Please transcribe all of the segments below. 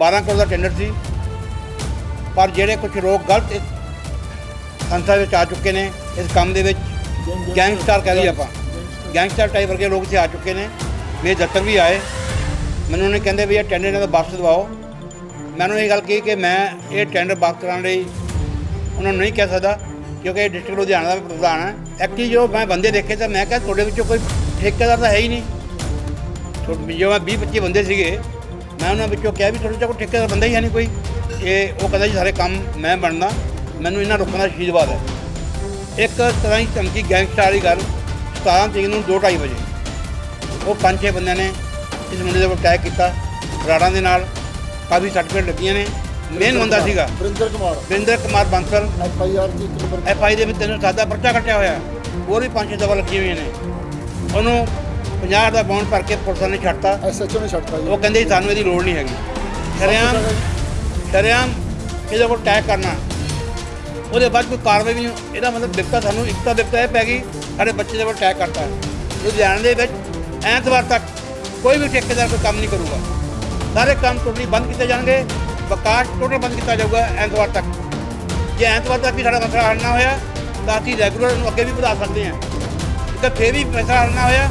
12 ਕਰੋੜ ਦਾ tender ਸੀ। ਪਰ ਜਿਹੜੇ ਕੁਝ ਲੋਕ ਗਲਤ ਇਸ ਸੰਸਥਾ ਵਿੱਚ ਆ ਚੁੱਕੇ ਨੇ, ਇਸ ਕੰਮ ਦੇ ਵਿੱਚ ਗੈਂਗਸਟਰ ਕਹਿ ਲਈ ਆਪਾਂ। ਗੈਂਗਸਟਰ ਟਾਈਪ ਵਰਗੇ ਲੋਕ ਇੱਥੇ ਆ ਚੁੱਕੇ ਨੇ। ਮੇਰੇ ਦਫ਼ਤਰ ਵੀ ਆਏ। ਮੈਨੂੰ ਉਹਨੇ ਕਹਿੰਦੇ ਵੀ ਇਹ ਟੈਂਡਰ ਇਹਨਾਂ ਦਾ ਵਾਪਸ ਦਿਵਾਓ। ਮੈਨੂੰ ਇਹ ਗੱਲ ਕਹੀ ਕਿ ਮੈਂ ਇਹ ਟੈਂਡਰ ਵਾਪਸ ਕਰਾਉਣ ਲਈ ਉਹਨਾਂ ਨੂੰ ਨਹੀਂ ਕਹਿ ਸਕਦਾ, ਕਿਉਂਕਿ ਇਹ ਡਿਸਟ੍ਰਿਕਟ ਲੁਧਿਆਣਾ ਦਾ ਪ੍ਰਧਾਨ ਹੈ। ਐਕਚੁਅਲੀ ਜੋ ਮੈਂ ਬੰਦੇ ਦੇਖੇ ਤਾਂ ਮੈਂ ਕਿਹਾ ਤੁਹਾਡੇ ਵਿੱਚੋਂ ਕੋਈ ਠੇਕੇਦਾਰ ਤਾਂ ਹੈ ਹੀ ਨਹੀਂ। ਜੋ ਮੈਂ 20 25 ਬੰਦੇ ਸੀਗੇ ਮੈਂ ਉਹਨਾਂ ਵਿੱਚੋਂ ਕਿਹਾ ਵੀ ਤੁਹਾਡੇ ਚੋਂ ਕੋਈ ਠੇਕੇਦਾਰ ਬੰਦਾ ਹੀ ਹੈ ਨਹੀਂ ਕੋਈ ਇਹ ਉਹ ਕਹਿੰਦਾ ਜੀ ਸਾਰੇ ਕੰਮ ਮੈਂ ਬਣਨਾ ਮੈਨੂੰ ਇਹਨਾਂ ਲੋਕਾਂ ਦਾ ਆਸ਼ੀਰਵਾਦ ਹੈ। ਇੱਕ ਤਰ੍ਹਾਂ ਦੀ ਧਮਕੀ ਗੈਂਗਸਟਰ ਵਾਲੀ ਗੱਲ 17 ਤਰੀਕ ਨੂੰ 2:30 ਵਜੇ ਉਹ ਪੰਜ ਛੇ ਬੰਦਿਆਂ ਨੇ ਇਸ ਮੁੰਡੇ ਦੇ ਉੱਪਰ ਅਟੈਕ ਕੀਤਾ ਰਾੜਾਂ ਦੇ ਨਾਲ ਕਾਫੀ ਸਰਟੀਫਿਕੇਟ ਲੱਗੀਆਂ ਨੇ। ਮੇਨ ਬੰਦਾ ਸੀਗਾ। Varinder Kumar. Varinder Kumar Bansal. F I R the F I ਦੇ ਵਿੱਚ ਤੈਨੂੰ ਸਾਦਾ ਪਰਚਾ ਕੱਟਿਆ ਹੋਇਆ ਹੋਰ ਵੀ ਪੰਜ ਛੇ ਦਵਾ ਲੱਗੀਆਂ ਹੋਈਆਂ ਨੇ। ਉਹਨੂੰ 50 ਦਾ ਬੌਂਡ ਭਰ ਕੇ ਪੁਲਿਸ ਨੇ ਛੱਡਤਾ। ਐਸ ਐਚ ਓ ਨੇ ਛੱਡਤਾ ਜੀ। ਉਹ ਕਹਿੰਦੇ ਜੀ ਸਾਨੂੰ ਇਹਦੀ ਲੋੜ ਨਹੀਂ ਹੈਗੀ। ਸ਼ਰੇਆਮ ਸ਼ਰੇਆਮ ਇਹਦੇ ਕੋਲ ਟੈਗ ਕਰਨਾ। ਉਹਦੇ ਬਾਅਦ ਕੋਈ ਕਾਰਵਾਈ ਵੀ ਨਹੀਂ ਇਹਦਾ ਮਤਲਬ ਦਿੱਕਤ ਸਾਨੂੰ ਇੱਕ ਤਾਂ ਦਿੱਕਤ ਇਹ ਪੈ ਗਈ ਸਾਡੇ ਬੱਚੇ ਦੇ ਕੋਲ ਟੈਗ ਕਰਤਾ। ਲੁਧਿਆਣੇ ਦੇ ਵਿੱਚ ਐਤਵਾਰ ਤੱਕ ਕੋਈ ਵੀ ਠੇਕੇਦਾਰ ਕੋਈ ਕੰਮ ਨਹੀਂ ਕਰੂਗਾ। ਸਾਰੇ ਕੰਮ ਟੋਟਲੀ ਬੰਦ ਕੀਤੇ ਜਾਣਗੇ। ਵਿਕਾਸ ਟੋਟਲ ਬੰਦ ਕੀਤਾ ਜਾਊਗਾ ਐਤਵਾਰ ਤੱਕ। ਜੇ ਐਤਵਾਰ ਤੱਕ ਵੀ ਸਾਡਾ ਮਸਲਾ ਹੱਲ ਨਾ ਹੋਇਆ ਤਾਂ ਅਸੀਂ ਰੈਗੂਲਰ ਨੂੰ ਅੱਗੇ ਵੀ ਵਧਾ ਸਕਦੇ ਹਾਂ। ਜੇਕਰ ਫੇਰ ਵੀ ਮਸਲਾ ਹੱਲ ਨਾ ਹੋਇਆ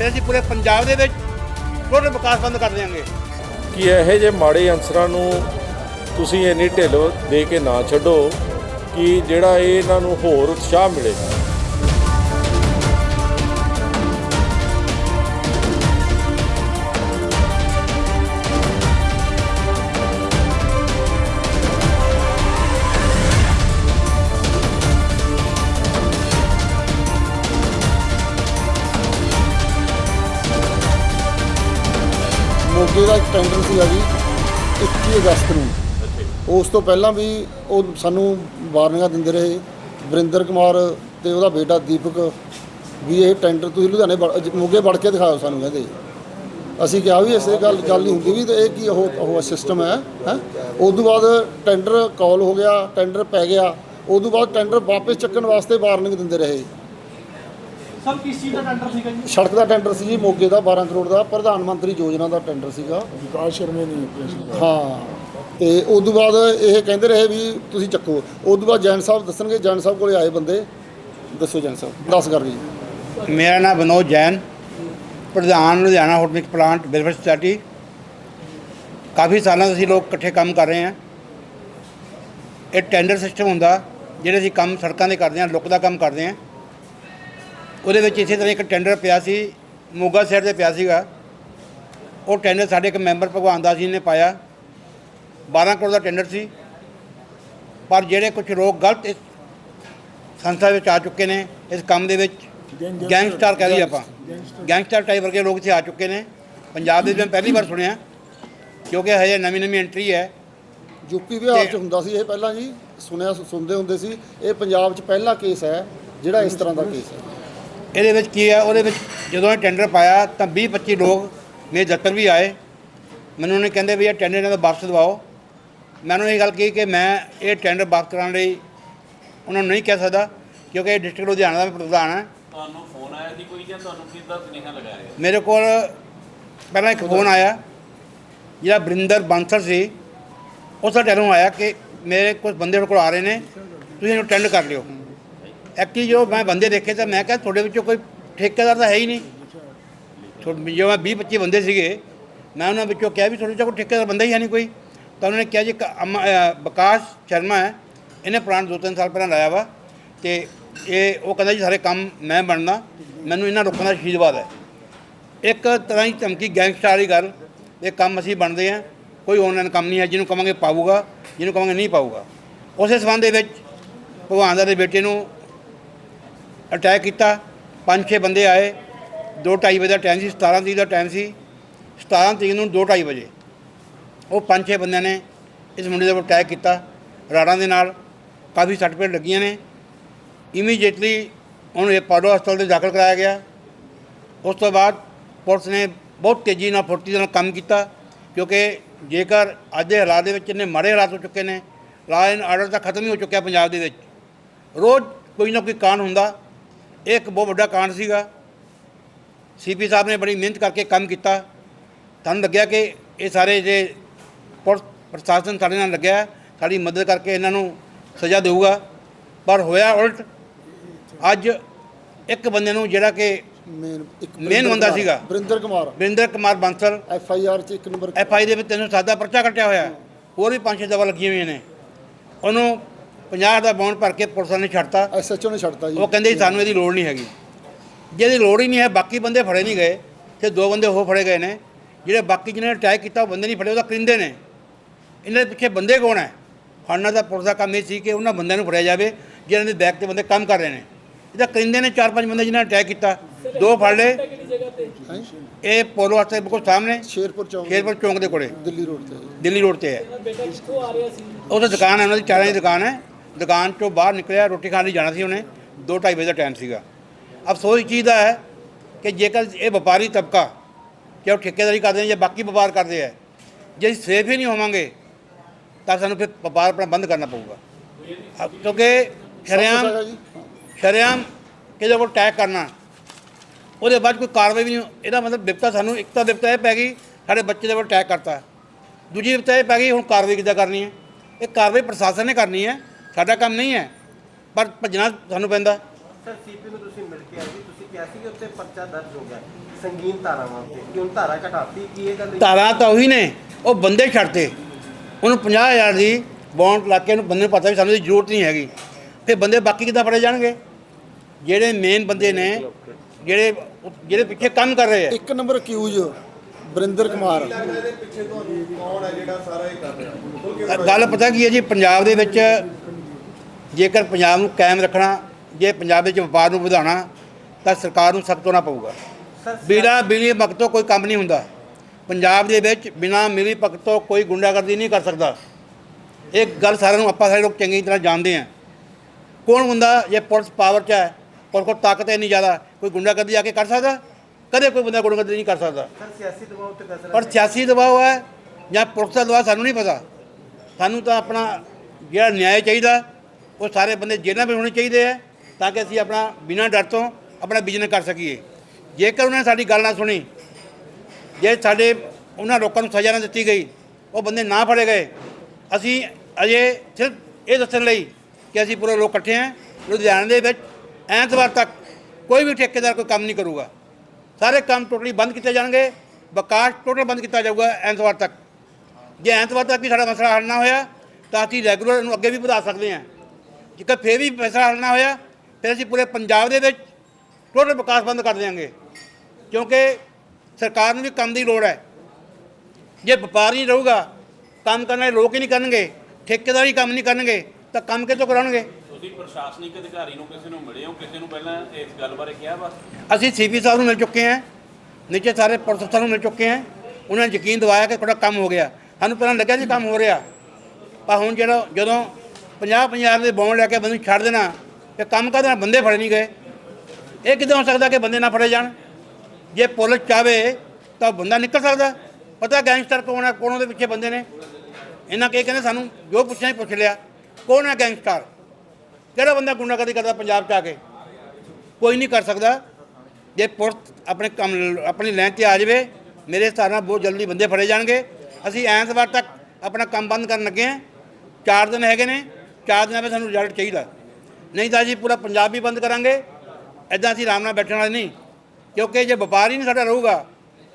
ਫਿਰ ਅਸੀਂ ਪੂਰੇ ਪੰਜਾਬ ਦੇ ਵਿੱਚ ਟੋਟਲ ਵਿਕਾਸ ਬੰਦ ਕਰ ਦਿਆਂਗੇ। ਕਿ ਇਹੋ ਜਿਹੇ ਮਾੜੇ ਅਨਸਰਾਂ ਨੂੰ ਤੁਸੀਂ ਇੰਨੀ ਢਿੱਲ ਦੇ ਕੇ ਨਾ ਛੱਡੋ ਕਿ ਜਿਹੜਾ ਇਹਨਾਂ ਨੂੰ ਹੋਰ ਉਤਸ਼ਾਹ ਮਿਲੇ? ਮੋਗੇ ਦਾ ਇੱਕ ਟੈਂਡਰ ਸੀਗਾ ਜੀ 21 ਅਗਸਤ ਨੂੰ। ਉਸ ਤੋਂ ਪਹਿਲਾਂ ਵੀ ਉਹ ਸਾਨੂੰ ਵਾਰਨਿੰਗਾਂ ਦਿੰਦੇ ਰਹੇ। ਵਰਿੰਦਰ ਕੁਮਾਰ ਤੇ ਉਹਦਾ ਬੇਟਾ ਦੀਪਕ ਵੀ ਇਹ ਟੈਂਡਰ ਤੁਸੀਂ ਲੁਧਿਆਣੇ ਵੜ- ਮੋਗੇ ਵੜ ਕੇ ਦਿਖਾਓ ਸਾਨੂੰ ਕਹਿੰਦੇ ਅਸੀਂ ਕਿਹਾ ਵੀ ਇਸੇ ਗੱਲ ਗੱਲ ਨਹੀਂ ਹੁੰਦੀ ਵੀ ਤੇ ਇਹ ਕੀ ਉਹ ਉਹ ਸਿਸਟਮ ਹੈ ਹੈ? ਉਸ ਤੋਂ ਬਾਅਦ ਟੈਂਡਰ ਕਾਲ ਹੋ ਗਿਆ ਟੈਂਡਰ ਪੈ ਗਿਆ। ਉਸ ਤੋਂ ਬਾਅਦ ਟੈਂਡਰ ਵਾਪਸ ਚੱਕਣ ਵਾਸਤੇ ਵਾਰਨਿੰਗ ਦਿੰਦੇ ਰਹੇ। ਸਰ ਕਿਸ ਚੀਜ਼ ਦਾ ਟੈਂਡਰ ਸੀਗਾ ਜੀ? ਸੜਕ ਦਾ ਟੈਂਡਰ ਸੀ ਜੀ ਮੋਗੇ ਦਾ 12 ਕਰੋੜ ਦਾ ਪ੍ਰਧਾਨ ਮੰਤਰੀ ਯੋਜਨਾ ਦਾ ਟੈਂਡਰ ਸੀਗਾ। ਵਿਕਾਸ ਸ਼ਰਮੇ ਨੇ ਪ੍ਰੈਸ ਹਾਂ ਤੇ ਉਸ ਤੋਂ ਬਾਅਦ ਇਹ ਕਹਿੰਦੇ ਰਹੇ ਵੀ ਤੁਸੀਂ ਚੱਕੋ। ਉਸ ਤੋਂ ਬਾਅਦ ਜੈਨ ਸਾਹਿਬ ਦੱਸਣਗੇ ਜੈਨ ਸਾਹਿਬ ਕੋਲੇ ਆਏ ਬੰਦੇ। ਦੱਸੋ ਜੈਨ ਸਾਹਿਬ ਦੱਸ ਕਰ ਜੀ। ਮੇਰਾ ਨਾਮ ਵਿਨੋਦ ਜੈਨ ਪ੍ਰਧਾਨ Ludhiana hot mix plant welfare society. ਕਾਫੀ ਸਾਲਾਂ ਤੋਂ ਅਸੀਂ ਲੋਕ ਇਕੱਠੇ ਕੰਮ ਕਰ ਰਹੇ ਹਾਂ। ਇਹ ਟੈਂਡਰ ਸਿਸਟਮ ਹੁੰਦਾ ਜਿਹੜੇ ਅਸੀਂ ਕੰਮ ਸੜਕਾਂ ਦੇ ਕਰਦੇ ਹਾਂ ਲੁੱਕ ਦਾ ਕੰਮ ਕਰਦੇ ਹਾਂ। ਉਹਦੇ ਵਿੱਚ ਇਸੇ ਤਰ੍ਹਾਂ ਇੱਕ ਟੈਂਡਰ ਪਿਆ ਸੀ ਮੋਗਾ ਸਾਈਡ ਤੇ ਪਿਆ ਸੀਗਾ। ਉਹ ਟੈਂਡਰ ਸਾਡੇ ਇੱਕ ਮੈਂਬਰ ਭਗਵਾਨ ਦਾਸ ਜੀ ਨੇ ਪਾਇਆ। 12 ਕਰੋੜ ਦਾ ਟੈਂਡਰ ਸੀ। ਪਰ ਜਿਹੜੇ ਕੁਝ ਲੋਕ ਗਲਤ ਇਸ ਸੰਸਥਾ ਵਿੱਚ ਆ ਚੁੱਕੇ ਨੇ ਇਸ ਕੰਮ ਦੇ ਵਿੱਚ ਗੈਂਗਸਟਰ ਕਹਿ ਲਈ ਆਪਾਂ। ਗੈਂਗਸਟਰ ਟਾਈਪ ਵਰਗੇ ਲੋਕ ਇੱਥੇ ਆ ਚੁੱਕੇ ਨੇ। ਪੰਜਾਬ ਦੇ ਵਿੱਚ ਮੈਂ ਪਹਿਲੀ ਵਾਰ ਸੁਣਿਆ ਕਿਉਂਕਿ ਹਜੇ ਨਵੀਂ ਨਵੀਂ ਐਂਟਰੀ ਹੈ। ਯੂਪੀ ਬਿਹਾਰ ਚ ਹੁੰਦਾ ਸੀ ਇਹ ਪਹਿਲਾਂ ਜੀ ਸੁਣਿਆ ਸੁਣਦੇ ਹੁੰਦੇ ਸੀ। ਇਹ ਪੰਜਾਬ ਚ ਪਹਿਲਾ ਕੇਸ ਹੈ ਜਿਹੜਾ ਇਸ ਤਰ੍ਹਾਂ ਦਾ ਕੇਸ ਹੈ। ਇਹਦੇ ਵਿੱਚ ਕੀ ਹੈ ਉਹਦੇ ਵਿੱਚ ਜਦੋਂ ਇਹ ਟੈਂਡਰ ਪਾਇਆ ਤਾਂ 20 25 ਲੋਕ ਮੇਰੇ ਦਫ਼ਤਰ ਵੀ ਆਏ। ਮੈਨੂੰ ਉਹਨੇ ਕਹਿੰਦੇ ਵੀ ਇਹ ਟੈਂਡਰ ਇਹਨਾਂ ਦਾ ਵਾਪਸ ਦਿਵਾਓ। ਮੈਨੂੰ ਇਹ ਗੱਲ ਕਹੀ ਕਿ ਮੈਂ ਇਹ ਟੈਂਡਰ ਵਾਪਸ ਕਰਾਉਣ ਲਈ ਉਹਨਾਂ ਨੂੰ ਨਹੀਂ ਕਹਿ ਸਕਦਾ ਕਿਉਂਕਿ ਇਹ ਡਿਸਟ੍ਰਿਕਟ ਲੁਧਿਆਣਾ ਦਾ ਪ੍ਰਧਾਨ ਹੈ। ਤੁਹਾਨੂੰ ਫੋਨ ਆਇਆ ਸੀ ਕੋਈ ਜਾਂ ਤੁਹਾਨੂੰ ਕਿੱਦਾਂ ਸੁਨੇਹਾ ਲਗਾਇਆ ਮੇਰੇ ਕੋਲ ਪਹਿਲਾਂ ਇੱਕ ਫੋਨ ਆਇਆ ਜਿਹੜਾ ਬਰਿੰਦਰ ਬਾਂਸਲ ਸੀ। ਉਸ ਦਾ ਟੈਲੋਂ ਆਇਆ ਕਿ ਮੇਰੇ ਕੁਝ ਬੰਦੇ ਤੁਹਾਡੇ ਕੋਲ ਆ ਰਹੇ ਨੇ ਤੁਸੀਂ ਇਹਨੂੰ ਅਟੈਂਡ ਕਰ ਲਿਓ। ਐਕਚੁਅਲੀ ਜੋ ਮੈਂ ਬੰਦੇ ਦੇਖੇ ਤਾਂ ਮੈਂ ਕਿਹਾ ਤੁਹਾਡੇ ਵਿੱਚੋਂ ਕੋਈ ਠੇਕੇਦਾਰ ਤਾਂ ਹੈ ਹੀ ਨਹੀਂ। ਛੋਟ- ਜੋ ਮੈਂ 20 25 ਬੰਦੇ ਸੀਗੇ ਮੈਂ ਉਹਨਾਂ ਵਿੱਚੋਂ ਕਿਹਾ ਵੀ ਤੁਹਾਡੇ ਚੋਂ ਕੋਈ ਠੇਕੇਦਾਰ ਬੰਦਾ ਹੀ ਹੈ ਨਹੀਂ ਕੋਈ। ਤਾਂ ਉਹਨਾਂ ਨੇ ਕਿਹਾ ਜੀ ਇੱਕ ਅਮ- ਅ, ਵਿਕਾਸ ਸ਼ਰਮਾ ਹੈ ਇਹਨੇ ਪਲਾਂਟ ਦੋ ਤਿੰਨ ਸਾਲ ਪਹਿਲਾਂ ਲਾਇਆ ਵਾ ਤੇ ਇਹ ਉਹ ਕਹਿੰਦਾ ਜੀ ਸਾਰੇ ਕੰਮ ਮੈਂ ਬਣਨਾ ਮੈਨੂੰ ਇਹਨਾਂ ਰੋਕਣ ਦਾ ਆਸ਼ੀਰਵਾਦ ਹੈ। ਇੱਕ ਤਰ੍ਹਾਂ ਦੀ ਧਮਕੀ ਗੈਂਗਸਟਰ ਵਾਲੀ ਗੱਲ ਇਹ ਕੰਮ ਅਸੀਂ ਬਣਦੇ ਆ ਕੋਈ ਆਨਲਾਈਨ ਕੰਮ ਨਹੀਂ ਹੈ ਜਿਹਨੂੰ ਕਵਾਂਗੇ ਪਾਊਗਾ ਜਿਹਨੂੰ ਕਵਾਂਗੇ ਨਹੀਂ ਪਾਊਗਾ। ਉਸੇ ਸਬੰਧ ਦੇ ਵਿੱਚ ਭਗਵਾਨ ਦਾ ਦੇ ਬੇਟੇ ਨੂੰ ਅਟੈਕ ਕੀਤਾ। ਪੰਜ ਛੇ ਬੰਦੇ ਆਏ। ਦੋ ਢਾਈ ਵਜੇ ਦਾ ਟਾਈਮ ਸੀ 17 ਤਰੀਕ ਦਾ ਟਾਈਮ ਸੀ। 17 ਤਰੀਕ ਨੂੰ ਦੋ ਢਾਈ ਵਜੇ ਉਹ ਪੰਜ ਛੇ ਬੰਦਿਆਂ ਨੇ ਇਸ ਮੁੰਡੇ ਦੇ ਉੱਪਰ ਅਟੈਕ ਕੀਤਾ। ਰਾੜਾਂ ਦੇ ਨਾਲ ਕਾਫੀ ਸਰਟੀਫਿਕੇਟ ਲੱਗੀਆਂ ਨੇ। ਇਮੀਡੀਏਟਲੀ ਉਹਨੂੰ ਇਹ ਪਾਡੋ ਹਸਪਤਾਲ ਦੇ ਦਾਖਲ ਕਰਾਇਆ ਗਿਆ। ਉਸ ਤੋਂ ਬਾਅਦ ਪੁਲਿਸ ਨੇ ਬਹੁਤ ਤੇਜ਼ੀ ਨਾਲ ਫੁਰਤੀ ਨਾਲ ਕੰਮ ਕੀਤਾ ਕਿਉਂਕਿ ਜੇਕਰ ਅੱਜ ਦੇ ਹਾਲਾਤ ਦੇ ਵਿੱਚ ਇੰਨੇ ਮਾੜੇ ਹਾਲਾਤ ਹੋ ਚੁੱਕੇ ਨੇ ਲਾ ਐਂਡ ਆਰਡਰ ਤਾਂ ਖਤਮ ਹੀ ਹੋ ਚੁੱਕਿਆ ਪੰਜਾਬ ਦੇ ਵਿੱਚ। ਰੋਜ਼ ਕੋਈ ਨਾ ਕੋਈ ਕਾਂਡ ਹੁੰਦਾ। ਇਹ ਇੱਕ ਬਹੁਤ ਵੱਡਾ ਕਾਂਡ ਸੀਗਾ। ਸੀਪੀ ਸਾਹਿਬ ਨੇ ਬੜੀ ਮਿਹਨਤ ਕਰਕੇ ਕੰਮ ਕੀਤਾ। ਤੁਹਾਨੂੰ ਲੱਗਿਆ ਕਿ ਇਹ ਸਾਰੇ ਜੇ ਪੁਲਿਸ ਪ੍ਰਸ਼ਾਸਨ ਸਾਡੇ ਨਾਲ ਲੱਗਿਆ ਸਾਡੀ ਮਦਦ ਕਰਕੇ ਇਹਨਾਂ ਨੂੰ ਸਜ਼ਾ ਦੇਊਗਾ। ਪਰ ਹੋਇਆ ਉਲਟ ਅੱਜ ਇੱਕ ਬੰਦੇ ਨੂੰ ਜਿਹੜਾ ਕਿ ਮੇਨ ਇੱਕ ਬਰਿੰਦਰ ਬੰਦਾ ਸੀਗਾ। Barinder Kumar. Varinder Kumar Bansal. F I R ਚ ਇੱਕ ਨੰਬਰ ਐਫ ਆਈ ਦੇ ਵਿੱਚ ਤੈਨੂੰ ਸਾਦਾ ਪਰਚਾ ਕੱਟਿਆ ਹੋਇਆ। ਹੋਰ ਵੀ ਪੰਜ ਛੇ ਦਵਾ ਲੱਗੀਆਂ ਹੋਈਆਂ ਨੇ। ਉਹਨੂੰ 50 ਦਾ ਬੌਂਡ ਭਰ ਕੇ ਪੁਲਿਸ ਨੇ ਛੱਡਤਾ। ਐਸ ਐਚ ਓ ਨੇ ਛੱਡਤਾ ਜੀ। ਉਹ ਕਹਿੰਦੇ ਜੀ ਸਾਨੂੰ ਇਹਦੀ ਲੋੜ ਨਹੀਂ ਹੈਗੀ। ਜੇ ਇਹਦੀ ਲੋੜ ਹੀ ਨਹੀਂ ਹੈ ਬਾਕੀ ਬੰਦੇ ਫੜੇ ਨਹੀਂ ਗਏ। ਤੇ ਦੋ ਬੰਦੇ ਹੋ ਫੜੇ ਗਏ ਨੇ। ਜਿਹੜੇ ਬਾਕੀ ਜਿਹਨਾਂ ਨੇ ਅਟੈਕ ਕੀਤਾ ਉਹ ਬੰਦੇ ਨਹੀਂ ਫੜੇ ਉਹਦਾ ਕਰਿੰਦੇ ਨੇ। ਇਹਨਾਂ ਦੇ ਪਿੱਛੇ ਬੰਦੇ ਕੌਣ ਹੈ? ਫੜਨਾ ਦਾ ਪੁਲਿਸ ਦਾ ਕੰਮ ਇਹ ਸੀ ਕਿ ਉਹਨਾਂ ਬੰਦਿਆਂ ਨੂੰ ਫੜਿਆ ਜਾਵੇ ਜਿਹਨਾਂ ਦੇ ਬੈਕ ਤੇ ਬੰਦੇ ਕੰਮ ਕਰ ਰਹੇ ਨੇ। ਇਹਦਾ ਕਰਿੰਦੇ ਨੇ ਚਾਰ ਪੰਜ ਬੰਦੇ ਜਿਨ੍ਹਾਂ ਨੇ ਅਟੈਕ ਕੀਤਾ। ਦੋ ਫੜ ਲਏ? ਇਹ ਪੋਲੋ ਵਾਸਤੇ ਬਿਲਕੁਲ ਸਾਹਮਣੇ। ਸ਼ੇਰਪੁਰ ਚੌਂਕ। ਸ਼ੇਰਪੁਰ ਚੌਂਕ ਦੇ ਕੋਲੇ। ਦਿੱਲੀ ਰੋਡ ਤੇ। ਦਿੱਲੀ ਰੋਡ ਤੇ ਹੈ। ਉਹ ਤਾਂ ਦੁਕਾਨ ਹੈ ਉਹਨਾਂ ਦੀ ਚਾਰਾਂ ਦੀ ਦੁਕਾਨ ਹੈ। ਦੁਕਾਨ ਚੋਂ ਬਾਹਰ ਨਿਕਲਿਆ ਰੋਟੀ ਖਾਣ ਲਈ ਜਾਣਾ ਸੀ ਉਹਨੇ 2:30 ਵਜੇ ਦਾ ਟਾਈਮ ਸੀਗਾ। ਅਫਸੋਸ ਚੀਜ਼ ਦਾ ਹੈ ਕਿ ਜੇਕਰ ਇਹ ਵਪਾਰੀ ਤਬਕਾ ਕਿ ਉਹ ਠੇਕੇਦਾਰੀ ਕਰਦੇ ਨੇ ਜਾਂ ਬਾਕੀ ਵਪਾਰ ਕਰਦੇ ਹੈ ਜੇ ਸੇਫ ਹੀ ਨਹੀਂ ਹੋਵਾਂਗੇ ਤਾਂ ਸਾਨੂੰ ਫਿਰ ਵਪਾਰ ਆਪਣਾ ਬੰਦ ਕਰਨਾ ਪਊਗਾ। ਕਿਉਂਕਿ ਸ਼ਰੇਆਮ ਸ਼ਰੇਆਮ ਕਿਹਦੇ ਕੋਲ ਟੈਗ ਕਰਨਾ ਉਹਦੇ ਬਾਅਦ ਕੋਈ ਕਾਰਵਾਈ ਵੀ ਨਹੀਂ ਇਹਦਾ ਮਤਲਬ ਵਿਪਤਾ ਸਾਨੂੰ ਇੱਕ ਤਾਂ ਵਿਪਤਾ ਇਹ ਪੈ ਗਈ ਸਾਡੇ ਬੱਚੇ ਦੇ ਕੋਲ ਟੈਗ ਕਰਤਾ। ਦੂਜੀ ਵਿਪਤਾ ਇਹ ਪੈ ਗਈ ਹੁਣ ਕਾਰਵਾਈ ਕਿੱਦਾਂ ਕਰਨੀ ਹੈ? ਇਹ ਕਾਰਵਾਈ ਪ੍ਰਸ਼ਾਸਨ ਨੇ ਕਰਨੀ ਹੈ ਸਾਡਾ ਕੰਮ ਨਹੀਂ ਹੈ ਪਰ ਭੱਜਣਾ ਸਾਨੂੰ ਪੈਂਦਾ। ਸਰ ਸੀਪੀ ਨੂੰ ਤੁਸੀਂ ਮਿਲ ਕੇ ਆਏ ਜੀ ਤੁਸੀਂ ਕਿਹਾ ਸੀ ਕਿ ਉੱਤੇ ਪਰਚਾ ਦਰਜ ਹੋ ਗਿਆ। ਸੰਗੀਨ ਧਾਰਾਵਾਂ ਉੱਤੇ ਕਿ ਹੁਣ ਧਾਰਾ ਘਟਾਤੀ ਕੀ ਇਹ ਗੱਲ ਧਾਰਾਂ ਤਾਂ ਉਹੀ ਨੇ ਉਹ ਬੰਦੇ ਛੱਡਤੇ। ਉਹਨੂੰ 50000 ਦੀ ਬੌਂਡ ਲਾ ਕੇ ਉਹਨੂੰ ਬੰਦੇ ਨੂੰ ਪਤਾ ਵੀ ਸਾਨੂੰ ਇਹਦੀ ਜ਼ਰੂਰਤ ਨਹੀਂ ਹੈਗੀ। ਫਿਰ ਬੰਦੇ ਬਾਕੀ ਕਿੱਦਾਂ ਫੜੇ ਜਾਣਗੇ? ਜਿਹੜੇ ਮੇਨ ਬੰਦੇ ਨੇ ਜਿਹੜੇ ਜਿਹੜੇ ਪਿੱਛੇ ਕੰਮ ਕਰ ਰਹੇ ਆ। ਇੱਕ ਨੰਬਰ ਅਕਿਊਜ਼ ਬਰਿੰਦਰ ਕੁਮਾਰ। ਗੱਲ ਪਤਾ ਕੀ ਹੈ ਜੀ ਪੰਜਾਬ ਦੇ ਵਿੱਚ ਜੇਕਰ ਪੰਜਾਬ ਨੂੰ ਕਾਇਮ ਰੱਖਣਾ ਜੇ ਪੰਜਾਬ ਵਿੱਚ ਵਪਾਰ ਨੂੰ ਵਧਾਉਣਾ ਤਾਂ ਸਰਕਾਰ ਨੂੰ ਸਖਤ ਹੋਣਾ ਪਊਗਾ। ਬਿਨਾਂ ਮਿਲੀ ਭਗਤ ਤੋਂ ਕੋਈ ਕੰਮ ਨਹੀਂ ਹੁੰਦਾ। ਪੰਜਾਬ ਦੇ ਵਿੱਚ ਬਿਨਾਂ ਮਿਲੀ ਭਗਤ ਤੋਂ ਕੋਈ ਗੁੰਡਾਗਰਦੀ ਨਹੀਂ ਕਰ ਸਕਦਾ। ਇਹ ਗੱਲ ਸਾਰਿਆਂ ਨੂੰ ਆਪਾਂ ਸਾਰੇ ਲੋਕ ਚੰਗੀ ਤਰ੍ਹਾਂ ਜਾਣਦੇ ਹਾਂ। ਕੌਣ ਹੁੰਦਾ ਜੇ ਪੁਲਿਸ ਪਾਵਰ 'ਚ ਹੈ ਪੁਲਿਸ ਕੋਲ ਤਾਕਤ ਹੈ ਨਹੀਂ ਜ਼ਿਆਦਾ ਕੋਈ ਗੁੰਡਾਗਰਦੀ ਆ ਕੇ ਕਰ ਸਕਦਾ? ਕਦੇ ਕੋਈ ਬੰਦਾ ਗੁੰਡਾਗਰਦੀ ਨਹੀਂ ਕਰ ਸਕਦਾ। ਸਿਆਸੀ ਦਬਾਅ ਉੱਤੇ ਫੈਸਲਾ ਪਰ ਸਿਆਸੀ ਦਬਾਅ ਹੈ ਜਾਂ ਪੁਲਿਸ ਦਾ ਦਬਾਅ ਸਾਨੂੰ ਨਹੀਂ ਪਤਾ। ਸਾਨੂੰ ਤਾਂ ਆਪਣਾ ਜਿਹੜਾ ਨਿਆਂ ਚਾਹੀਦਾ ਉਹ ਸਾਰੇ ਬੰਦੇ ਜੇਲ੍ਹਾਂ ਵਿੱਚ ਹੋਣੇ ਚਾਹੀਦੇ ਹੈ ਤਾਂ ਕਿ ਅਸੀਂ ਆਪਣਾ ਬਿਨਾਂ ਡਰ ਤੋਂ ਆਪਣਾ ਬਿਜ਼ਨਸ ਕਰ ਸਕੀਏ। ਜੇਕਰ ਉਹਨਾਂ ਨੇ ਸਾਡੀ ਗੱਲ ਨਾ ਸੁਣੀ, ਜੇ ਸਾਡੇ ਉਹਨਾਂ ਲੋਕਾਂ ਨੂੰ ਸਜ਼ਾ ਨਾ ਦਿੱਤੀ ਗਈ, ਉਹ ਬੰਦੇ ਨਾ ਫੜੇ ਗਏ, ਅਸੀਂ ਅਜੇ ਸਿਰਫ ਇਹ ਦੱਸਣ ਲਈ ਕਿ ਅਸੀਂ ਪੂਰੇ ਲੋਕ ਇਕੱਠੇ ਹਾਂ ਲੁਧਿਆਣੇ ਦੇ ਵਿੱਚ ਐਤਵਾਰ ਤੱਕ ਕੋਈ ਵੀ ਠੇਕੇਦਾਰ ਕੋਈ ਕੰਮ ਨਹੀਂ ਕਰੂਗਾ। ਸਾਰੇ ਕੰਮ ਟੋਟਲੀ ਬੰਦ ਕੀਤੇ ਜਾਣਗੇ ਵਿਕਾਸ ਟੋਟਲ ਬੰਦ ਕੀਤਾ ਜਾਊਗਾ ਐਤਵਾਰ ਤੱਕ। ਜੇ ਐਤਵਾਰ ਤੱਕ ਵੀ ਸਾਡਾ ਮਸਲਾ ਹੱਲ ਨਾ ਹੋਇਆ, ਤਾਂ ਅਸੀਂ ਰੈਗੂਲਰ ਇਹਨੂੰ ਅੱਗੇ ਵੀ ਵਧਾ ਸਕਦੇ ਹਾਂ। ਜੇਕਰ ਫਿਰ ਵੀ ਮਸਲਾ ਹੱਲ ਨਾ ਹੋਇਆ ਫਿਰ ਅਸੀਂ ਪੂਰੇ ਪੰਜਾਬ ਦੇ ਵਿੱਚ ਟੋਟਲ ਵਿਕਾਸ ਬੰਦ ਕਰ ਦਿਆਂਗੇ। ਕਿਉਂਕਿ ਸਰਕਾਰ ਨੂੰ ਵੀ ਕੰਮ ਦੀ ਲੋੜ ਹੈ। ਜੇ ਵਪਾਰ ਨਹੀਂ ਰਹੂਗਾ ਕੰਮ ਕਰਨ ਵਾਲੇ ਲੋਕ ਹੀ ਨਹੀਂ ਕਰਨਗੇ ਠੇਕੇਦਾਰ ਹੀ ਕੰਮ ਨਹੀਂ ਕਰਨਗੇ ਤਾਂ ਕੰਮ ਕਿੱਥੋਂ ਕਰਾਉਣਗੇ? ਤੁਸੀਂ ਪ੍ਰਸ਼ਾਸਨਿਕ ਅਧਿਕਾਰੀ ਨੂੰ ਕਿਸੇ ਨੂੰ ਮਿਲੇ ਹੋ? ਕਿਸੇ ਨੂੰ ਪਹਿਲਾਂ ਇਸ ਗੱਲ ਬਾਰੇ ਕਿਹਾ ਵਾ? ਅਸੀਂ ਸੀਪੀ ਸਾਹਿਬ ਨੂੰ ਮਿਲ ਚੁੱਕੇ ਹਾਂ ਨੀਚੇ ਸਾਰੇ ਪੁਲਿਸ ਅਫਸਰਾਂ ਨੂੰ ਮਿਲ ਚੁੱਕੇ ਹਾਂ। ਉਹਨਾਂ ਨੇ ਯਕੀਨ ਦਿਵਾਇਆ ਕਿ ਤੁਹਾਡਾ ਕੰਮ ਹੋ ਗਿਆ। ਸਾਨੂੰ ਪਹਿਲਾਂ ਲੱਗਿਆ ਜੀ ਕੰਮ ਹੋ ਰਿਹਾ। ਪਰ ਹੁਣ ਜਿਹੜਾ ਜਦੋਂ 50 50 ਦੇ ਬੌਂਡ ਲੈ ਕੇ ਬੰਦੇ ਨੂੰ ਛੱਡ ਦੇਣਾ ਤੇ ਕੰਮ ਕਰਦੇ ਨਾਲ ਬੰਦੇ ਫੜੇ ਨਹੀਂ ਗਏ। ਇਹ ਕਿਦਾਂ ਹੋ ਸਕਦਾ ਕਿ ਬੰਦੇ ਨਾ ਫੜੇ ਜਾਣ? ਜੇ ਪੁਲਿਸ ਚਾਵੇ ਤਾਂ ਬੰਦਾ ਨਿਕਲ ਸਕਦਾ। ਪਤਾ ਗੈਂਗਸਟਰ ਕੌਣ ਹੈ ਕੌਣ ਉਹਦੇ ਪਿੱਛੇ ਬੰਦੇ ਨੇ? ਇਹਨਾਂ ਕੇ ਕਹਿੰਦੇ ਸਾਨੂੰ? ਜੋ ਪੁੱਛਿਆ ਹੀ ਪੁੱਛ ਲਿਆ। ਕੌਣ ਹੈ ਗੈਂਗਸਟਰ? ਕਿਹੜਾ ਬੰਦਾ ਗੁੰਡਾਗਰਦੀ ਕਰਦਾ ਪੰਜਾਬ 'ਚ ਆ ਕੇ? ਕੋਈ ਨਹੀਂ ਕਰ ਸਕਦਾ। ਜੇ ਪੁਲਿਸ ਆਪਣੇ ਕੰਮ, ਆਪਣੀ ਲਾਈਨ ਤੇ ਆ ਜਾਵੇ, ਮੇਰੇ ਹਿਸਾਬ ਨਾਲ ਬਹੁਤ ਜਲਦੀ ਬੰਦੇ ਫੜੇ ਜਾਣਗੇ। ਅਸੀਂ ਐਤਵਾਰ ਤੱਕ ਆਪਣਾ ਕੰਮ ਬੰਦ ਕਰਨ ਲੱਗੇ ਹਾਂ। ਚਾਰ ਦਿਨ ਹੈਗੇ ਨੇ। ਚਾਰ ਦਿਨਾਂ ਵਿੱਚ ਸਾਨੂੰ ਰਿਜ਼ਲਟ ਚਾਹੀਦਾ। ਨਹੀਂ ਤਾਂ ਅਸੀਂ ਪੂਰਾ ਪੰਜਾਬ ਵੀ ਬੰਦ ਕਰਾਂਗੇ ਐਦਾਂ ਅਸੀਂ ਆਰਾਮ ਨਾਲ ਬੈਠਣ ਵਾਲੇ ਨਹੀਂ। ਕਿਉਂਕਿ ਜੇ ਵਪਾਰ ਹੀ ਨਹੀਂ ਸਾਡਾ ਰਹੂਗਾ,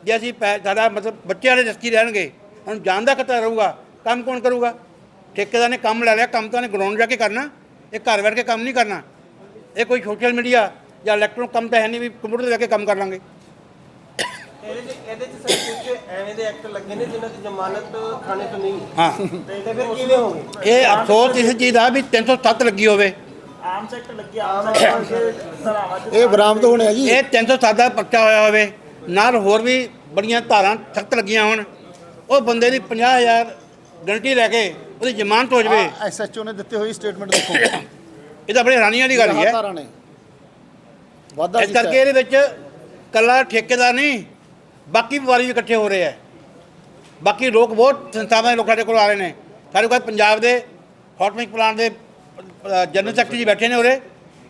ਜੇ ਅਸੀਂ ਪੈ- ਸਾਡਾ ਮਤਲਬ ਬੱਚਿਆਂ ਵਾਲੇ ਰਸਕੀ ਰਹਿਣਗੇ ਹੁਣ ਜਾਣ ਦਾ ਖਤਰਾ ਰਹੂਗਾ, ਕੰਮ ਕੌਣ ਕਰੂਗਾ? ਠੇਕੇਦਾਰ ਨੇ ਕੰਮ ਲੈ ਲਿਆ, ਕੰਮ ਤਾਂ ਉਹਨੇ ਗਰਾਊਂਡ ਜਾ ਕੇ ਕਰਨਾ, ਇਹ ਘਰ ਬੈਠ ਕੇ ਕੰਮ ਨਹੀਂ ਕਰਨਾ। ਇਹ ਕੋਈ ਸੋਸ਼ਲ ਮੀਡੀਆ ਜਾਂ ਇਲੈਕਟ੍ਰੋਨਿਕ ਕੰਮ ਤਾਂ ਹੈ ਨਹੀਂ ਵੀ ਕੰਪਿਊਟਰ ਤੇ ਜਾ ਕੇ ਕੰਮ ਕਰ ਲਾਂਗੇ। ਇਹਦੇ 'ਚ ਇਹਦੇ 'ਚ ਸਰ ਕੁਝ ਐਵੇਂ ਦੇ ਐਕਟ ਲੱਗੇ ਨੇ ਜਿਨ੍ਹਾਂ ਦੀ ਜ਼ਮਾਨਤ ਖਾਣੇ ਤੋਂ ਨਹੀਂ। ਹਾਂ। ਤੇ ਫਿਰ ਕਿਵੇਂ ਹੋਵੇ ਇਹ ਅਫਸੋਸ ਇਸ ਚੀਜ਼ ਦਾ ਵੀ 307 ਲੱਗੀ ਹੋਵੇ। ਆਮ ਸੈਕਟ ਲੱਗੀ ਆਮ ਸੈਕਟ ਸਰਾਵਾ ਚ ਇਹ ਬਰਾਮਦ ਹੋਣੇ ਆ ਜੀ। ਇਹ 307 ਦਾ ਪਰਚਾ ਹੋਇਆ ਹੋਵੇ। ਨਾਲ ਹੋਰ ਵੀ ਬੜੀਆਂ ਧਾਰਾਂ ਸਖਤ ਲੱਗੀਆਂ ਹੋਣ। ਉਹ ਬੰਦੇ ਦੀ 50000 ਗਰੰਟੀ ਲੈ ਕੇ ਉਹਦੀ ਜ਼ਮਾਨਤ ਹੋ ਜਾਵੇ। ਨੇ ਦਿੱਤੀ ਹੋਈ ਸਟੇਟਮੈਂਟ ਦੇਖੋ। ਇਹ ਤਾਂ ਬੜੀ ਹੈਰਾਨੀ ਵਾਲੀ ਗੱਲ ਹੀ ਹੈ। ਧਾਰਾ ਨੇ। ਵਾਧਾ ਇਸ ਕਰਕੇ ਇਹਦੇ ਵਿੱਚ ਕੱਲਾ ਠੇਕੇਦਾਰ ਨਹੀਂ ਬਾਕੀ ਵਪਾਰੀ ਵੀ ਇਕੱਠੇ ਹੋ ਰਹੇ ਹੈ ਬਾਕੀ ਲੋਕ ਬਹੁਤ ਸੰਸਥਾਵਾਂ ਦੇ ਲੋਕ ਸਾਡੇ ਕੋਲ ਆ ਰਹੇ ਨੇ। ਸਾਡੇ ਕੋਲ ਪੰਜਾਬ ਦੇ ਹੌਟਮਿਕ ਪਲਾਂਟ ਦੇ ਜਨਰਲ ਸੈਕਟਰੀ ਜੀ ਬੈਠੇ ਨੇ ਉਰੇ।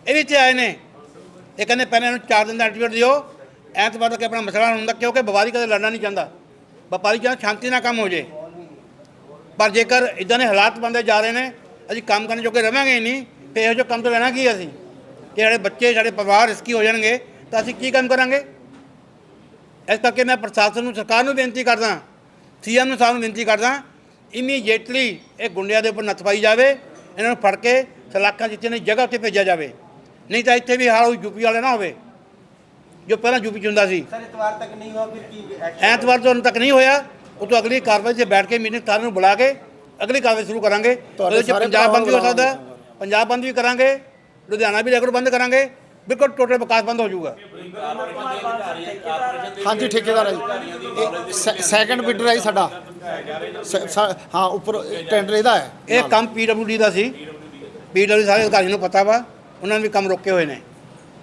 ਇਹ ਵੀ ਇੱਥੇ ਆਏ ਨੇ। ਇਹ ਕਹਿੰਦੇ ਪਹਿਲਾਂ ਇਹਨੂੰ 4 ਦਿਨ ਦਾ ਐਂਟੀਵੇਟ ਦਿਓ। ਐਤਵਾਰ ਤੱਕ ਆਪਣਾ ਮਸਲਾ ਹੁੰਦਾ, ਕਿਉਂਕਿ ਵਪਾਰੀ ਕਦੇ ਲੜਨਾ ਨਹੀਂ ਚਾਹੁੰਦਾ। ਵਪਾਰੀ ਚਾਹੁੰਦਾ ਸ਼ਾਂਤੀ ਨਾਲ ਕੰਮ ਹੋ ਜੇ। ਪਰ ਜੇਕਰ ਇਦਾਂ ਦੇ ਹਾਲਾਤ ਬੰਦੇ ਜਾ ਰਹੇ ਨੇ, ਅਸੀਂ ਕੰਮ ਕਰਨ ਜੋਗੇ ਰਵਾਂਗੇ ਹੀ ਨਹੀਂ। ਤੇ ਇਹੋ ਜਿਹਾ ਕੰਮ ਤੋਂ ਲੈਣਾ ਕੀ ਅਸੀਂ? ਕਿ ਸਾਡੇ ਬੱਚੇ, ਸਾਡੇ ਪਰਿਵਾਰ ਰਿਸਕੀ ਹੋ ਜਾਣਗੇ, ਤਾਂ ਅਸੀਂ ਕੀ ਕੰਮ ਕਰਾਂਗੇ? ਇਸ ਕਰਕੇ ਮੈਂ ਪ੍ਰਸ਼ਾਸਨ ਨੂੰ ਸਰਕਾਰ ਨੂੰ ਬੇਨਤੀ ਕਰਦਾ ਸੀਐਮ ਨੂੰ ਸਾਹਿਬ ਨੂੰ ਬੇਨਤੀ ਕਰਦਾ ਇਮੀਡੀਏਟਲੀ ਇਹ ਗੁੰਡਿਆਂ ਦੇ ਉੱਪਰ ਨੱਥ ਪਾਈ ਜਾਵੇ ਇਹਨਾਂ ਨੂੰ ਫੜ ਕੇ ਸਲਾਖਾਂ ਜਿੱਥੇ ਨੇ ਜਗ੍ਹਾ ਉੱਤੇ ਭੇਜਿਆ ਜਾਵੇ। ਨਹੀਂ ਤਾਂ ਇੱਥੇ ਵੀ ਹਾਲ ਯੂਪੀ ਵਾਲੇ ਨਾ ਹੋਵੇ ਜੋ ਪਹਿਲਾਂ ਯੂਪੀ 'ਚ ਹੁੰਦਾ ਸੀ। ਸਰ ਇਤਵਾਰ ਤੱਕ ਨਹੀਂ ਹੋਇਆ ਫਿਰ ਕੀ ਐਕਸ਼ਨ ਐਤਵਾਰ ਤੋਂ ਹੁਣ ਤੱਕ ਨਹੀਂ ਹੋਇਆ ਉਹ ਤੋਂ ਅਗਲੀ ਕਾਰਵਾਈ 'ਤੇ ਬੈਠ ਕੇ ਮੀਟਿੰਗ ਸਾਰਿਆਂ ਨੂੰ ਬੁਲਾ ਕੇ ਅਗਲੀ ਕਾਰਵਾਈ ਸ਼ੁਰੂ ਕਰਾਂਗੇ। ਉਹਦੇ 'ਚ ਸਾਰੇ ਪੰਜਾਬ ਬੰਦ ਵੀ ਹੋ ਸਕਦਾ ਪੰਜਾਬ ਬੰਦ ਵੀ ਕਰਾਂਗੇ ਲੁਧਿਆਣਾ ਵੀ ਰੈਗੂਲਰ ਬੰਦ ਕਰਾਂਗੇ। ਬਿਲਕੁਲ ਟੋਟਲ ਵਿਕਾਸ ਬੰਦ ਹੋ ਜਾਊਗਾ। ਹਾਂਜੀ ਠੇਕੇਦਾਰ ਹੈ ਜੀ। ਸੈਕੰਡ ਬਿਡਰ ਹੈ ਜੀ ਸਾਡਾ। ਹਾਂ ਉੱਪਰ ਟੈਂਡਰ ਇਹਦਾ ਹੈ। ਇਹ ਕੰਮ ਪੀਡਬਲਯੂਡੀ ਦਾ ਸੀ। ਪੀਡਬਲਯੂ ਸਾਰੇ ਅਧਿਕਾਰੀਆਂ ਨੂੰ ਪਤਾ ਵਾ। ਉਹਨਾਂ ਨੇ ਵੀ ਕੰਮ ਰੋਕੇ ਹੋਏ ਨੇ।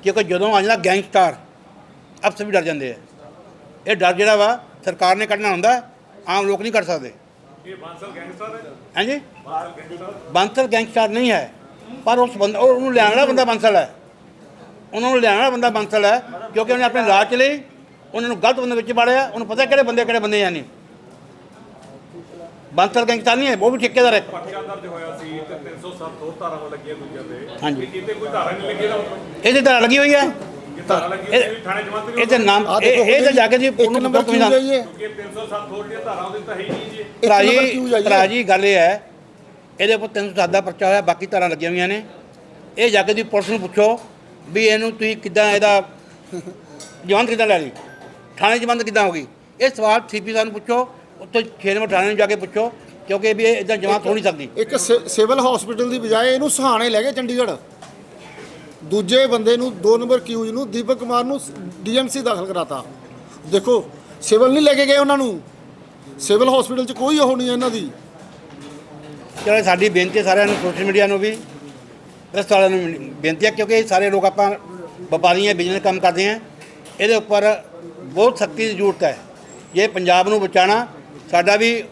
ਕਿਉਂਕਿ ਜਦੋਂ ਆ ਜਾਂਦਾ ਗੈਂਗਸਟਰ ਅਫਸਰ ਵੀ ਡਰ ਜਾਂਦੇ ਆ। ਇਹ ਡਰ ਜਿਹੜਾ ਵਾ ਸਰਕਾਰ ਨੇ ਕੱਢਣਾ ਹੁੰਦਾ ਆਮ ਲੋਕ ਨਹੀਂ ਕੱਢ ਸਕਦੇ। ਇਹ ਬਾਂਸਲ ਗੈਂਗਸਟਰ ਹੈ? ਹਾਂਜੀ ਬਾਂਸਲ ਗੈਂਗਸਟਰ? ਨਹੀਂ ਹੈ। ਪਰ ਉਸ ਬੰਦਾ ਉਹ- ਉਹਨੂੰ ਲਿਆਉਣ ਵਾਲਾ ਬੰਦਾ ਬਾਂਸਲ ਹੈ। ਉਹਨਾਂ ਨੂੰ ਲਿਆਉਣ ਵਾਲਾ ਬੰਦਾ ਬਾਂਸਲ ਹੈ ਕਿਉਂਕਿ ਉਹਨੇ ਆਪਣੇ ਲਾਜ ਚ ਲਈ ਉਹਨਾਂ ਨੂੰ ਗਲਤ ਬੰਦੇ ਵਿੱਚ ਬਾੜਿਆ ਉਹਨੂੰ ਪਤਾ ਕਿਹੜੇ ਬੰਦੇ ਕਿਹੜੇ ਬੰਦੇ ਆ ਨਹੀਂ। ਬਾਂਸਲ ਗੈਂਗਸਟਰ ਨਹੀਂ ਹੈ ਉਹ ਵੀ ਠੇਕੇਦਾਰ ਹੈ। ਪਰਚਾ ਦਰਜ ਹੋਇਆ ਸੀ ਤੇ 307 ਹੋਰ ਧਾਰਾਵਾਂ ਲੱਗੀਆਂ ਦੂਜਿਆਂ ਤੇ। ਹਾਂਜੀ। ਕਿਤੇ ਕੋਈ ਧਾਰਾ ਨਹੀਂ ਲੱਗੀ ਇਹਦੇ ਤਾਂ ਹੋਈ ਹੈ। ਧਾਰਾ ਇਹ- ਤੇ ਨਾਮ ਇਹ ਤਾਂ ਜਾ ਕੇ ਜੀ ਇੱਕ ਉਹਨੂੰ ਨੰਬਰ ਕਿਉਂ ਜਾਈਏ? ਕਿ 307 ਹੋਰ ਦੀਆਂ ਧਾਰਾਵਾਂ ਉਹਦੇ ਤਾਂ ਹੈ ਹੀ ਨਹੀਂ ਜੀ। ਇੱਕ ਭਰਾ ਨੰਬਰ ਜੀ ਕਿਉਂ ਜਾਈਏ? ਭਰਾ ਜੀ ਗੱਲ ਇਹ ਹੈ ਇਹਦੇ ਉੱਪਰ 307 ਦਾ ਪਰਚਾ ਹੋਇਆ ਬਾਕੀ ਧਾਰਾਂ ਲੱਗੀਆਂ ਹੋਈਆਂ ਨੇ। ਇਹ ਜਾ ਕੇ ਦੀ ਪੁਲਿਸ ਨੂੰ ਪੁੱਛੋ। ਵੀ ਇਹਨੂੰ ਤੁਸੀਂ ਕਿੱਦਾਂ ਇਹਦਾ ਜਵਾਨ ਕਿੱਦਾਂ ਲੈ ਲਈ? ਥਾਣੇ ਜਵਾਨ ਕਿੱਦਾਂ ਹੋ ਗਈ? ਇਹ ਸਵਾਲ ਸੀਪੀ ਸਾਹਿਬ ਨੂੰ ਪੁੱਛੋ ਉੱਥੇ 6 ਨੰਬਰ ਥਾਣੇ ਨੂੰ ਜਾ ਕੇ ਪੁੱਛੋ ਕਿਉਂਕਿ ਵੀ ਇਹ ਇਦਾਂ ਜਮਾਤ ਹੋ ਨਹੀਂ ਸਕਦੀ। ਇੱਕ ਸਿਵਲ ਹਸਪੀਟਲ ਦੀ ਬਜਾਏ ਇਹਨੂੰ ਸਹਾਣੇ ਲੈ ਗਏ ਚੰਡੀਗੜ੍ਹ। ਦੂਜੇ ਬੰਦੇ ਨੂੰ 2 ਨੰਬਰ ਕਿਊਜ ਨੂੰ ਦੀਪਕ ਕੁਮਾਰ ਨੂੰ ਡੀਐਮਸੀ ਦਾਖਲ ਕਰਾਤਾ। ਦੇਖੋ ਸਿਵਲ ਨਹੀਂ ਲੈ ਕੇ ਗਏ ਉਹਨਾਂ ਨੂੰ। ਸਿਵਲ ਹਸਪੀਟਲ 'ਚ ਕੋਈ ਉਹ ਨਹੀਂ ਹੈ ਇਹਨਾਂ ਦੀ। ਚਲੋ ਸਾਡੀ ਬੇਨਤੀ ਸਾਰਿਆਂ ਨੂੰ ਸੋਸ਼ਲ ਮੀਡੀਆ ਨੂੰ ਵੀ। ਪ੍ਰੈਸ ਵਾਲਿਆਂ ਨੂੰ ਬੇਨਤੀ ਹੈ, ਕਿਉਂਕਿ ਇਹ ਸਾਰੇ ਲੋਕ ਆਪਾਂ ਵਪਾਰੀ ਹੈ ਬਿਜ਼ਨਸ ਕੰਮ ਕਰਦੇ ਹਾਂ। ਇਹਦੇ ਉੱਪਰ ਬਹੁਤ ਸਖਤੀ ਦੀ ਜ਼ਰੂਰਤ ਹੈ। ਜੇ ਪੰਜਾਬ ਨੂੰ ਬਚਾਉਣਾ, ਸਾਡਾ ਵੀ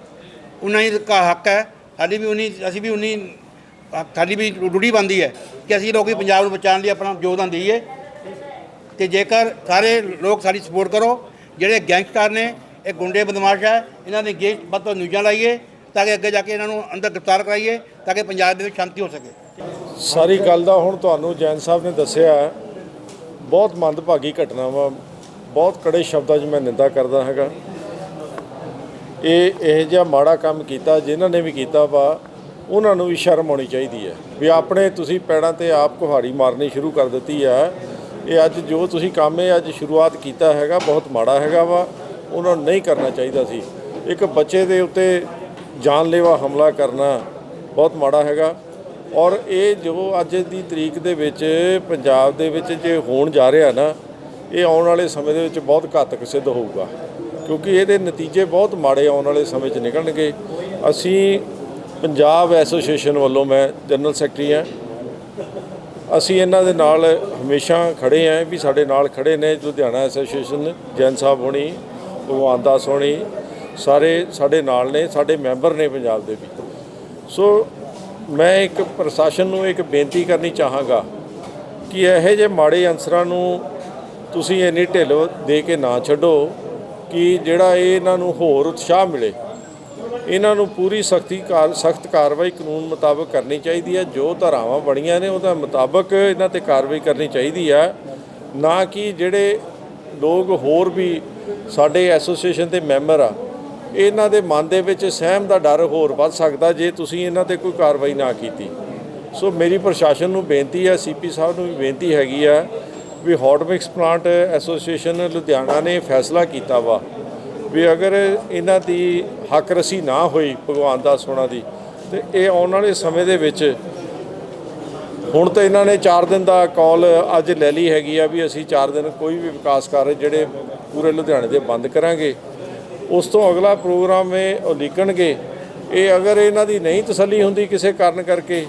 ਉਨਾ ਹੀ ਹੱਕ ਹੈ। ਸਾਡੀ ਵੀ ਉਨੀ, ਅਸੀਂ ਵੀ ਉਨੀ ਸਾਡੀ ਵੀ ਰੂੜੀ ਬੰਦੀ ਹੈ ਕਿ ਅਸੀਂ ਲੋਕ ਪੰਜਾਬ ਨੂੰ ਬਚਾਉਣ ਲਈ ਆਪਣਾ ਯੋਗਦਾਨ ਦਈਏ। ਤੇ ਜੇਕਰ ਸਾਰੇ ਲੋਕ ਸਾਡੀ ਸਪੋਰਟ ਕਰੋ, ਜਿਹੜੇ ਗੈਂਗਸਟਰ ਨੇ, ਇਹ ਗੁੰਡੇ ਬਦਮਾਸ਼ ਹੈ, ਇਹਨਾਂ ਦੇ ਗੇਟ ਵੱਧ ਤੋਂ ਨਿਊਜ਼ਾਂ ਲਾਈਏ, ਤਾਂ ਕਿ ਅੱਗੇ ਜਾ ਕੇ ਇਹਨਾਂ ਨੂੰ ਅੰਦਰ ਗ੍ਰਿਫਤਾਰ ਕਰਾਈਏ, ਤਾਂ ਕਿ ਪੰਜਾਬ ਦੇ ਵਿੱਚ ਸ਼ਾਂਤੀ ਹੋ ਸਕੇ। ਸਾਰੀ ਗੱਲ ਦਾ ਹੁਣ ਤੁਹਾਨੂੰ ਜੈਨ ਸਾਹਿਬ ਨੇ ਦੱਸਿਆ ਬਹੁਤ ਮੰਦਭਾਗੀ ਘਟਨਾ ਵਾ। ਬਹੁਤ ਕੜੇ ਸ਼ਬਦਾਂ 'ਚ ਮੈਂ ਨਿੰਦਾ ਕਰਦਾ ਹੈਗਾ। ਇਹ ਇਹ ਜਿਹਾ ਮਾੜਾ ਕੰਮ ਕੀਤਾ, ਜਿਨ੍ਹਾਂ ਨੇ ਵੀ ਕੀਤਾ ਵਾ, ਉਹਨਾਂ ਨੂੰ ਵੀ ਸ਼ਰਮ ਆਉਣੀ ਚਾਹੀਦੀ ਹੈ। ਵੀ ਆਪਣੇ ਤੁਸੀਂ ਪੈੜਾਂ ਤੇ ਆਪ ਕੁਹਾੜੀ ਮਾਰਨੀ ਸ਼ੁਰੂ ਕਰ ਦਿੱਤੀ ਹੈ। ਇਹ ਅੱਜ ਜੋ ਤੁਸੀਂ ਕੰਮ ਇਹ ਅੱਜ ਸ਼ੁਰੂਆਤ ਕੀਤਾ ਹੈਗਾ, ਬਹੁਤ ਮਾੜਾ ਹੈਗਾ ਵਾ। ਉਹਨਾਂ ਨੂੰ ਨਹੀਂ ਕਰਨਾ ਚਾਹੀਦਾ ਸੀ। ਇੱਕ ਬੱਚੇ ਦੇ ਉੱਤੇ ਜਾਨਲੇਵਾ ਹਮਲਾ ਕਰਨਾ ਬਹੁਤ ਮਾੜਾ ਹੈਗਾ। ਔਰ ਇਹ ਜੋ ਅੱਜ ਦੀ ਤਰੀਕ ਦੇ ਵਿੱਚ ਪੰਜਾਬ ਦੇ ਵਿੱਚ ਜੇ ਹੋਣ ਜਾ ਰਿਹਾ ਨਾ, ਇਹ ਆਉਣ ਵਾਲੇ ਸਮੇਂ ਦੇ ਵਿੱਚ ਬਹੁਤ ਘਾਤਕ ਸਿੱਧ ਹੋਊਗਾ। ਕਿਉਂਕਿ ਇਹਦੇ ਨਤੀਜੇ ਬਹੁਤ ਮਾੜੇ ਆਉਣ ਵਾਲੇ ਸਮੇਂ 'ਚ ਨਿਕਲਣਗੇ। ਅਸੀਂ ਪੰਜਾਬ ਐਸੋਸੀਏਸ਼ਨ ਵੱਲੋਂ ਮੈਂ ਜਨਰਲ ਸੈਕਟਰੀ ਹਾਂ। ਅਸੀਂ ਇਹਨਾਂ ਦੇ ਨਾਲ ਹਮੇਸ਼ਾ ਖੜੇ ਆਂ ਵੀ ਸਾਡੇ ਨਾਲ ਖੜੇ ਨੇ ਲੁਧਿਆਣਾ ਐਸੋਸੀਏਸ਼ਨ, ਜੈਨ ਸਾਹਿਬ ਹੋਣੀ, ਭਗਵਾਨ ਦਾਸ ਹੋਣੀ, ਸਾਰੇ ਸਾਡੇ ਨਾਲ ਨੇ, ਸਾਡੇ ਮੈਂਬਰ ਨੇ ਪੰਜਾਬ ਦੇ ਵੀ ਸੋ ਮੈਂ ਇੱਕ ਪ੍ਰਸ਼ਾਸਨ ਨੂੰ ਇੱਕ ਬੇਨਤੀ ਕਰਨੀ ਚਾਹਾਂਗਾ ਕਿ ਇਹੋ ਜਿਹੇ ਮਾੜੇ ਅਨਸਰਾਂ ਨੂੰ ਤੁਸੀਂ ਇੰਨੀ ਢਿੱਲ ਦੇ ਕੇ ਨਾ ਛੱਡੋ ਕਿ ਜਿਹੜਾ ਇਹ ਇਹਨਾਂ ਨੂੰ ਹੋਰ ਉਤਸ਼ਾਹ ਮਿਲੇ। ਇਹਨਾਂ ਨੂੰ ਪੂਰੀ ਸਖਤੀ ਕਾਰ, ਸਖਤ ਕਾਰਵਾਈ ਕਾਨੂੰਨ ਮੁਤਾਬਕ ਕਰਨੀ ਚਾਹੀਦੀ ਹੈ। ਜੋ ਧਾਰਾਵਾਂ ਬਣੀਆਂ ਨੇ ਉਹਦਾ ਮੁਤਾਬਕ ਇਹਨਾਂ ਤੇ ਕਾਰਵਾਈ ਕਰਨੀ ਚਾਹੀਦੀ ਹੈ। ਨਾ ਕਿ ਜਿਹੜੇ ਲੋਕ ਹੋਰ ਵੀ ਸਾਡੇ ਐਸੋਸੀਏਸ਼ਨ ਦੇ ਮੈਂਬਰ ਆ ਇਹਨਾਂ ਦੇ ਮਨ ਦੇ ਵਿੱਚ ਸਹਿਮ ਦਾ ਡਰ ਹੋਰ ਵੱਧ ਸਕਦਾ ਜੇ ਤੁਸੀਂ ਇਹਨਾਂ ਤੇ ਕੋਈ ਕਾਰਵਾਈ ਨਾ ਕੀਤੀ। ਸੋ ਮੇਰੀ ਪ੍ਰਸ਼ਾਸਨ ਨੂੰ ਬੇਨਤੀ ਹੈ, ਸੀਪੀ ਸਾਹਿਬ ਨੂੰ ਵੀ ਬੇਨਤੀ ਹੈਗੀ ਆ ਵੀ hot mix plant association Ludhiana ਨੇ ਫੈਸਲਾ ਕੀਤਾ ਵਾ ਵੀ ਅਗਰ ਇਹਨਾਂ ਦੀ ਹੱਕ ਰਸੀ ਨਾ ਹੋਈ ਭਗਵਾਨ ਦਾਸ ਹੋਣਾ ਦੀ, ਤੇ ਇਹ ਆਉਣ ਵਾਲੇ ਸਮੇਂ ਦੇ ਵਿੱਚ ਹੁਣ ਤਾਂ ਇਹਨਾਂ ਨੇ 4 ਦਿਨ ਦਾ ਕਾਲ ਅੱਜ ਲੈ ਲਈ ਹੈਗੀ ਆ ਵੀ ਅਸੀਂ 4 ਦਿਨ ਕੋਈ ਵੀ ਵਿਕਾਸ ਕਾਰਜ ਜਿਹੜੇ ਪੂਰੇ ਲੁਧਿਆਣੇ ਦੇ ਬੰਦ ਕਰਾਂਗੇ। ਉਸ ਤੋਂ ਅਗਲਾ ਪ੍ਰੋਗਰਾਮ ਇਹ ਉਲੀਕਣਗੇ ਇਹ ਅਗਰ ਇਹਨਾਂ ਦੀ ਨਹੀਂ ਤਸੱਲੀ ਹੁੰਦੀ ਕਿਸੇ ਕਾਰਨ ਕਰਕੇ,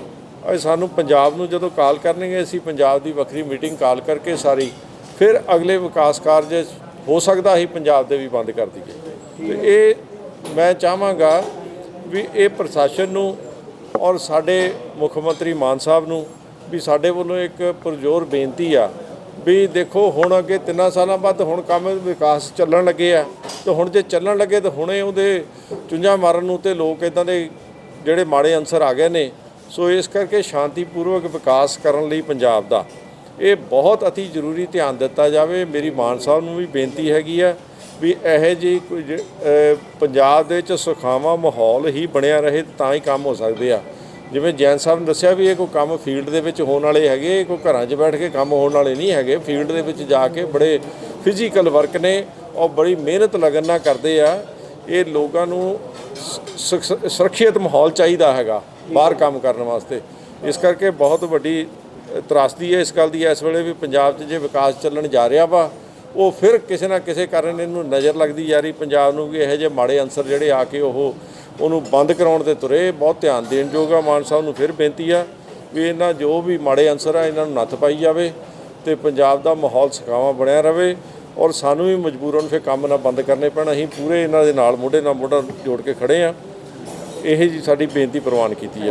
ਇਹ ਸਾਨੂੰ ਪੰਜਾਬ ਨੂੰ ਜਦੋਂ ਕਾਲ ਕਰਨਗੇ, ਅਸੀਂ ਪੰਜਾਬ ਦੀ ਵੱਖਰੀ ਮੀਟਿੰਗ ਕਾਲ ਕਰਕੇ ਸਾਰੀ, ਫਿਰ ਅਗਲੇ ਵਿਕਾਸ ਕਾਰਜ ਹੋ ਸਕਦਾ ਹੀ ਪੰਜਾਬ ਦੇ ਵੀ ਬੰਦ ਕਰ ਦਈਏ। ਤੇ ਇਹ ਮੈਂ ਚਾਹਾਂਗਾ ਵੀ ਇਹ ਪ੍ਰਸ਼ਾਸਨ ਨੂੰ ਔਰ ਸਾਡੇ ਮੁੱਖ ਮੰਤਰੀ ਮਾਨ ਸਾਹਿਬ ਨੂੰ ਵੀ ਸਾਡੇ ਵੱਲੋਂ ਇੱਕ ਪਰਜ਼ੋਰ ਬੇਨਤੀ ਆ ਵੀ ਦੇਖੋ ਹੁਣ ਅੱਗੇ ਤਿੰਨਾਂ ਸਾਲਾਂ ਬਾਅਦ ਹੁਣ ਕੰਮ ਵਿਕਾਸ ਚੱਲਣ ਲੱਗੇ ਆ। ਤੇ ਹੁਣ ਜੇ ਚੱਲਣ ਲੱਗੇ ਤਾਂ ਹੁਣੇ ਉਹਦੇ ਚੁੰਝਾਂ ਮਾਰਨ ਨੂੰ ਤੇ ਲੋਕ ਇਦਾਂ ਦੇ ਜਿਹੜੇ ਮਾੜੇ ਅਨਸਰ ਆ ਗਏ ਨੇ। ਸੋ ਇਸ ਕਰਕੇ ਸ਼ਾਂਤੀਪੂਰਵਕ ਵਿਕਾਸ ਕਰਨ ਲਈ ਪੰਜਾਬ ਦਾ ਇਹ ਬਹੁਤ ਅਤੀ ਜ਼ਰੂਰੀ ਧਿਆਨ ਦਿੱਤਾ ਜਾਵੇ। ਮੇਰੀ ਮਾਨ ਸਾਹਿਬ ਨੂੰ ਵੀ ਬੇਨਤੀ ਹੈਗੀ ਆ ਵੀ ਇਹੋ ਜਿਹੀ ਕੁਝ ਅ, ਪੰਜਾਬ ਦੇ ਵਿੱਚ ਸੁਖਾਵਾਂ ਮਾਹੌਲ ਹੀ ਬਣਿਆ ਰਹੇ ਤਾਂ ਹੀ ਕੰਮ ਹੋ ਸਕਦੇ ਆ। ਜਿਵੇਂ ਜੈਨ ਸਾਹਿਬ ਨੇ ਦੱਸਿਆ ਵੀ ਇਹ ਕੋਈ ਕੰਮ ਫੀਲਡ ਦੇ ਵਿੱਚ ਹੋਣ ਵਾਲੇ ਹੈਗੇ ਇਹ ਕੋਈ ਘਰਾਂ 'ਚ ਬੈਠ ਕੇ ਕੰਮ ਹੋਣ ਵਾਲੇ ਨਹੀਂ ਹੈਗੇ। ਫੀਲਡ ਦੇ ਵਿੱਚ ਜਾ ਕੇ ਬੜੇ ਫਿਜ਼ੀਕਲ ਵਰਕ ਨੇ, ਔਰ ਬੜੀ ਮਿਹਨਤ ਲਗਨ ਨਾਲ ਕਰਦੇ ਆ। ਇਹ ਲੋਕਾਂ ਨੂੰ ਸ- ਸੁਰੱਖਿਅਤ ਮਾਹੌਲ ਚਾਹੀਦਾ ਹੈਗਾ, ਬਾਹਰ ਕੰਮ ਕਰਨ ਵਾਸਤੇ। ਇਸ ਕਰਕੇ ਬਹੁਤ ਵੱਡੀ ਤਰਾਸਦੀ ਹੈ ਇਸ ਗੱਲ ਦੀ। ਇਸ ਵੇਲੇ ਵੀ ਪੰਜਾਬ 'ਚ ਜੇ ਵਿਕਾਸ ਚੱਲਣ ਜਾ ਰਿਹਾ ਵਾ, ਉਹ ਫਿਰ ਕਿਸੇ ਨਾ ਕਿਸੇ ਕਾਰਨ ਇਹਨੂੰ ਨਜ਼ਰ ਲੱਗਦੀ ਜਾ ਰਹੀ। ਪੰਜਾਬ ਨੂੰ ਵੀ ਇਹੋ ਜਿਹੇ ਮਾੜੇ ਅੰਸਰ ਜਿਹੜੇ ਆ ਕੇ ਉਹ ਉਹਨੂੰ ਬੰਦ ਕਰਾਉਣ 'ਤੇ ਤੁਰੇ, ਬਹੁਤ ਧਿਆਨ ਦੇਣ ਯੋਗ ਆ, ਮਾਨ ਸਾਹਿਬ ਨੂੰ ਫਿਰ ਬੇਨਤੀ ਆ ਵੀ ਇਹਨਾਂ ਜੋ ਵੀ ਮਾੜੇ ਅੰਸਰ ਆ, ਇਹਨਾਂ ਨੂੰ ਨੱਥ ਪਾਈ ਜਾਵੇ ਤੇ ਪੰਜਾਬ ਦਾ ਮਾਹੌਲ ਸਕਾਵਾ ਬਣਿਆ ਰਵੇ ਔਰ ਸਾਨੂੰ ਵੀ ਮਜਬੂਰਨ ਫਿਰ ਕੰਮ ਨਾ ਬੰਦ ਕਰਨੇ ਪੈਣ। ਅਸੀਂ ਪੂਰੇ ਇਹਨਾਂ ਦੇ ਨਾਲ ਮੋਢੇ ਨਾਲ ਮੋਢਾ ਜੋੜ ਕੇ ਖੜੇ ਆ। ਇਹ ਜੀ ਸਾਡੀ ਬੇਨਤੀ ਪ੍ਰਵਾਨ ਕੀਤੀ ਆ।